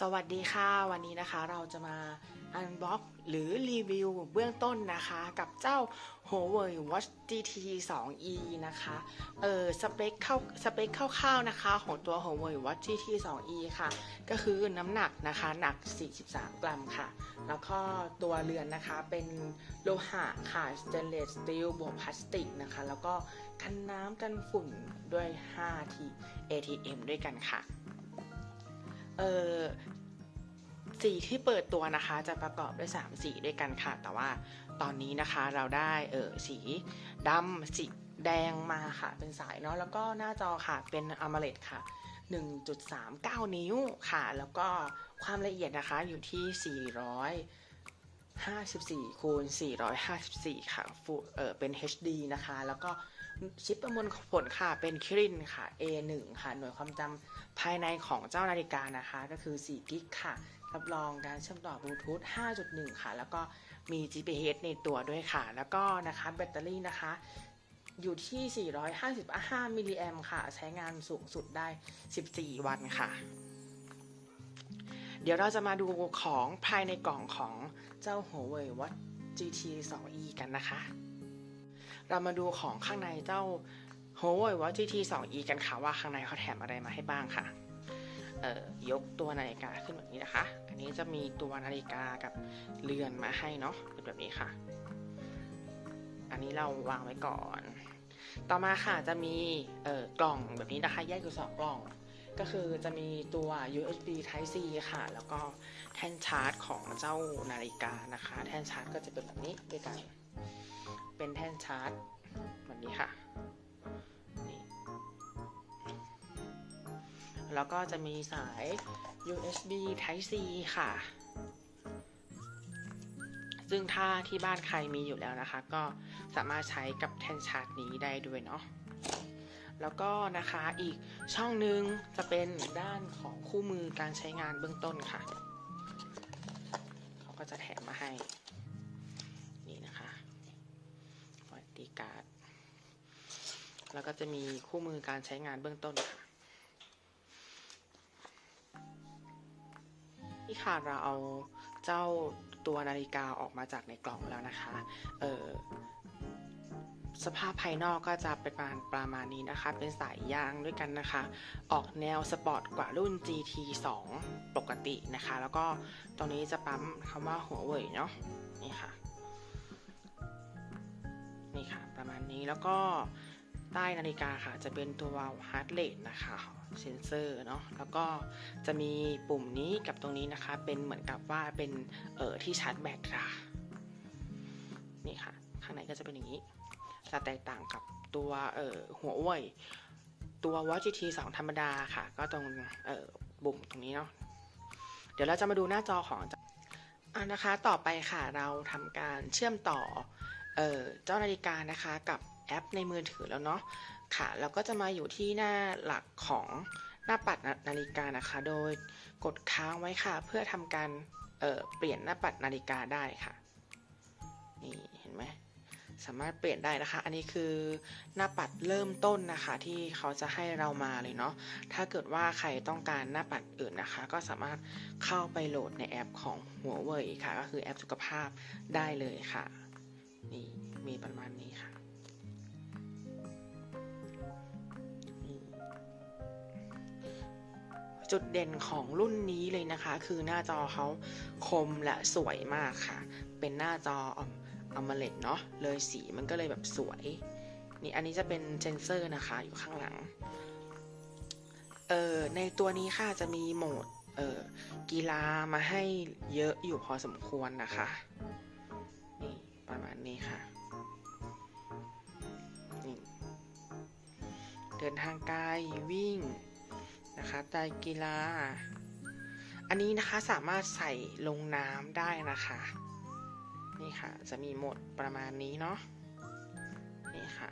สวัสดีค่ะ วันนี้นะคะเราจะมาอันบ็อกหรือรีวิวเบื้องต้นนะคะ กับเจ้า Huawei Watch GT 2e นะคะเออสเปคเข้าสเปคคร่าวๆนะคะ ของตัว Huawei Watch GT 2e ค่ะ ก็คือน้ำหนักนะคะหนัก 43 กรัมค่ะ แล้วก็ตัวเรือนนะคะเป็นโลหะค่ะสเตนเลสสตีลบวกพลาสติกนะคะ แล้วก็กันน้ำกันฝุ่นด้วย5 T ATM ด้วยกันค่ะ เออสีที่เปิดตัวนะคะจะประกอบด้วย 3 สีด้วยกันค่ะ แต่ว่าตอนนี้นะคะเราได้เออสีดำสีแดงมาค่ะ เป็นสายเนาะแล้วก็หน้าจอค่ะเป็นอ m o l e d ค่ะ 1.39 นิ้วค่ะ แล้วก็ความละเอียดนะคะอยู่ที่ 54คูณ454 ค่ะฟูเออเป็น HD นะคะ แล้วก็ชิปประมวลผลค่ะ เป็นคิรินค่ะ A1 ค่ะ หน่วยความจำภายในของเจ้านาฬิกานะคะ ก็คือ4กิกค่ะ รับรองการเชื่อมต่อบลูทูธ5.1 ค่ะ แล้วก็มี GPS ในตัวด้วยค่ะ แล้วก็นะคะแบตเตอรี่นะคะ อยู่ที่ 455 มิลลิแอมค่ะ ใช้งานสูงสุดได้ 14 วันค่ะ เดี๋ยวเราจะมาดูของภายในกล่องของเจ้า Huawei Watch GT 2e กันนะคะ เรามาดูของข้างในเจ้า Huawei Watch GT 2e กันค่ะว่าข้างในเขาแถมอะไรมาให้บ้างค่ะเอ่อยกตัวนาฬิกาขึ้นแบบนี้นะคะ อันนี้จะมีตัวนาฬิกากับเรือนมาให้เนาะเป็นแบบนี้ค่ะ อันนี้เราวางไว้ก่อน ต่อมาค่ะจะมีเอ่อกล่องแบบนี้นะคะ แยกอยู่สองกล่อง ก็คือจะมีตัว USB Type C ค่ะ แล้วก็แท่นชาร์จของเจ้านาฬิกานะคะ แท่นชาร์จก็จะเป็นแบบนี้ด้วยกัน เป็นแท่นชาร์จแบบนี้ค่ะนี่แล้วก็จะมีสาย USB Type C ค่ะ ซึ่งถ้าที่บ้านใครมีอยู่แล้วนะคะ ก็สามารถใช้กับแท่นชาร์จนี้ได้ด้วยเนาะ แล้วก็นะคะอีกช่องหนึ่งจะเป็นด้านของคู่มือการใช้งานเบื้องต้นค่ะ เขาก็จะแถมมาให้ นี่นะคะวัตติการ์ด แล้วก็จะมีคู่มือการใช้งานเบื้องต้นค่ะนี่ค่ะเราเอาเจ้าตัวนาฬิกาออกมาจากในกล่องแล้วนะคะ เออ สภาพภายนอกก็จะเป็นประมาณประมาณนี้นะคะ เป็นสายยางด้วยกันนะคะ ออกแนวสปอร์ตกว่ารุ่น GT 2 ปกตินะคะ แล้วก็ตรงนี้จะปั๊มคำว่าหัวเว่ยเนาะนี่ค่ะ นี่ค่ะ ประมาณนี้แล้วก็ใต้นาฬิกาค่ะ จะเป็นตัว heart rate นะคะเซนเซอร์เนาะแล้วก็จะมีปุ่มนี้กับตรงนี้นะคะ เป็นเหมือนกับว่าเป็นเอ่อที่ชาร์จแบตค่ะนี่ค่ะ ข้างในก็จะเป็นอย่างนี้ จะแตกต่างกับตัวเอ่อหัวเว่ยตัว Watch GT 2 ธรรมดาค่ะ ก็ตรงเอ่อบุ่มตรงนี้เนาะเดี๋ยวเราจะมาดูหน้าจอของอ่านะคะ ต่อไปค่ะเราทำการเชื่อมต่อเอ่อเจ้านาฬิกานะคะกับแอปในมือถือแล้วเนาะค่ะ เราก็จะมาอยู่ที่หน้าหลักของหน้าปัดนาฬิกานะคะ โดยกดค้างไว้ค่ะ เพื่อทำการเเปลี่ยนหน้าปัดนาฬิกาได้ค่ะ นี่เห็นไหม สามารถเปลี่ยนได้นะคะ อันนี้คือหน้าปัดเริ่มต้นนะคะ ที่เขาจะให้เรามาเลยเนาะ ถ้าเกิดว่าใครต้องการหน้าปัดอื่นนะคะ ก็สามารถเข้าไปโหลดในแอปของหัวเว่ยค่ะ ก็คือแอปสุขภาพได้เลยค่ะ นี่มีประมาณนี้ค่ะจุดเด่นของรุ่นนี้เลยนะคะ คือหน้าจอเขาคมและสวยมากค่ะ เป็นหน้าจอ อมเล็ดเนาะเลยสีมันก็เลยแบบสวย นี่อันนี้จะเป็นเซนเซอร์นะคะอยู่ข้างหลังเอ่อในตัวนี้ค่ะจะมีโหมดเออกีฬามาให้เยอะอยู่พอสมควรนะคะนี่ประมาณนี้ค่ะนี่เดินทางไกลวิ่งนะคะไตกีฬา อันนี้นะคะสามารถใส่ลงน้ำได้นะคะ นี่ค่ะ จะมีโหมดประมาณนี้เนาะนี่ค่ะ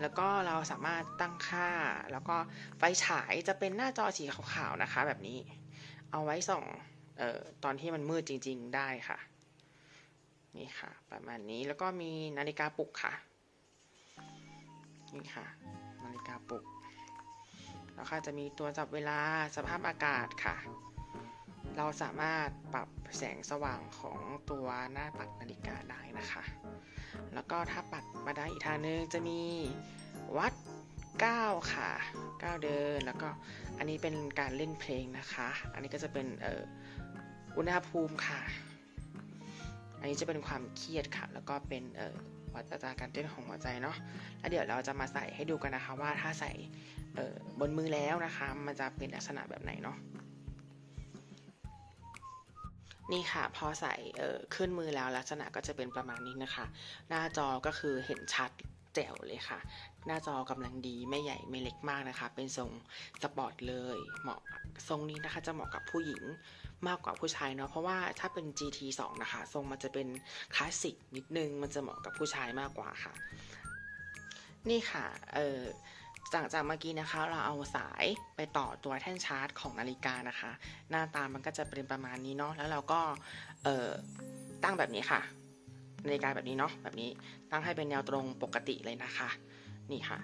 แล้วก็เราสามารถตั้งค่า แล้วก็ไฟฉายจะเป็นหน้าจอสีขาวๆนะคะ แบบนี้ เอาไว้ส่องออตอนที่มันมืดจริง ๆ ได้ค่ะ นี่ค่ะ ประมาณนี้แล้วก็มีนาฬิกาปลุกค่ะ นี่ค่ะ นาฬิกาปลุกแล้วก็จะมีตัวจับเวลาสภาพอากาศค่ะ เราสามารถปรับแสงสว่างของตัวหน้าปัดนาฬิกาได้นะคะ แล้วก็ถ้าปัดมาได้อีกทางนึงจะมีวัดก้าวค่ะก้าวเดิน แล้วก็อันนี้เป็นการเล่นเพลงนะคะ อันนี้ก็จะเป็นเอ่ออุณหภูมิค่ะ อันนี้จะเป็นความเครียดค่ะ แล้วก็เป็นเอ่อวัดอัตราการเต้นของหัวใจเนาะ แล้วเดี๋ยวเราจะมาใส่ให้ดูกันนะคะว่าถ้าใส่เอ่อบนมือแล้วนะคะ มันจะเป็นลักษณะแบบไหนเนาะ นี่ค่ะ พอใส่เอ่อขึ้นมือแล้วลักษณะก็จะเป็นประมาณนี้นะคะ หน้าจอก็คือเห็นชัดแจ๋วเลยค่ะ หน้าจอกำลังดีไม่ใหญ่ไม่เล็กมากนะคะ เป็นทรงสปอร์ตเลย เหมาะทรงนี้นะคะจะเหมาะกับผู้หญิงมากกว่าผู้ชายเนาะเพราะว่าถ้าเป็น GT 2 นะคะ ทรงมันจะเป็นคลาสสิกนิดนึงมันจะเหมาะกับผู้ชายมากกว่าค่ะ นี่ค่ะเออ จากจากเมื่อกี้นะคะ เราเอาสายไปต่อตัวแท่นชาร์จของนาฬิกานะคะ หน้าตามันก็จะเป็นประมาณนี้เนาะแล้วเราก็เออตั้งแบบนี้ค่ะนาฬิกาแบบนี้เนาะแบบนี้ตั้งให้เป็นแนวตรงปกติเลยนะคะ นี่ค่ะ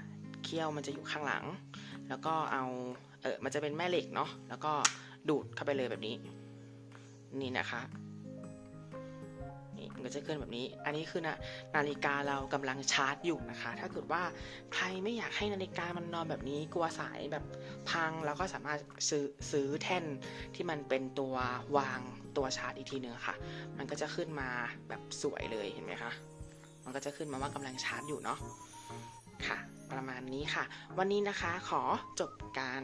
เขี้ยวมันจะอยู่ข้างหลัง แล้วก็เอาเออมันจะเป็นแม่เหล็กเนาะแล้วก็ดูดเข้าไปเลยแบบนี้ นี่นะคะ มันก็จะเคลื่อนแบบนี้ อันนี้คือนะนาฬิกาเรากำลังชาร์จอยู่นะคะ ถ้าเกิดว่าใครไม่อยากให้นาฬิกามันนอนแบบนี้กลัวสายแบบพังเราก็สามารถซื้อซื้อแท่นที่มันเป็นตัววางตัวชาร์จอีกทีนึงค่ะ มันก็จะขึ้นมาแบบสวยเลยเห็นไหมคะ มันก็จะขึ้นมาว่ากำลังชาร์จอยู่เนาะค่ะประมาณนี้ค่ะ วันนี้นะคะขอจบการ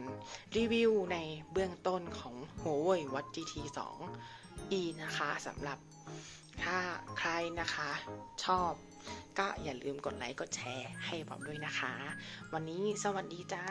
รีวิวในเบื้องต้นของ Huawei Watch GT 2 e นะคะสำหรับถ้าใครนะคะชอบ ก็อย่าลืมกดไลค์กดแชร์ให้ผมด้วยนะคะ วันนี้สวัสดีจ้า